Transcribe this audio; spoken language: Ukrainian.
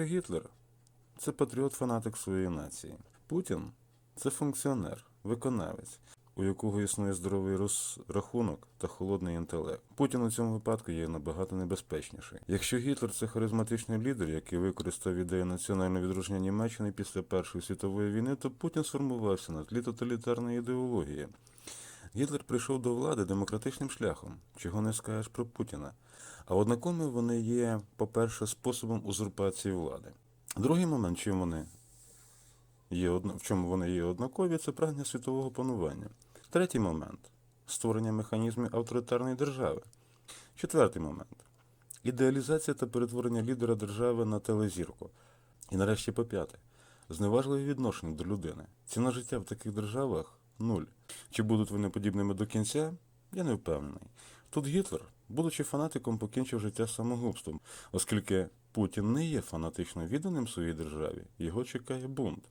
Гітлер це патріот-фанатик своєї нації. Путін це функціонер, виконавець, у якого існує здоровий розрахунок та холодний інтелект. Путін у цьому випадку є набагато небезпечніший. Якщо Гітлер це харизматичний лідер, який використав ідею національного відродження Німеччини після Першої світової війни, то Путін сформувався на тлі тоталітарної ідеології. Гітлер прийшов до влади демократичним шляхом, чого не скажеш про Путіна. А однаково вони є, по-перше, способом узурпації влади. Другий момент, чим вони є в чому вони є однакові, це прагнення світового панування. Третій момент створення механізмів авторитарної держави. Четвертий момент ідеалізація та перетворення лідера держави на телезірку. І нарешті по п'яте зневажливе відношення до людини. Ціна життя в таких державах нуль. Чи будуть вони подібними до кінця? Я не впевнений. Тут Гітлер, будучи фанатиком, покінчив життя самогубством, оскільки Путін не є фанатично відданим своїй державі, його чекає бунт.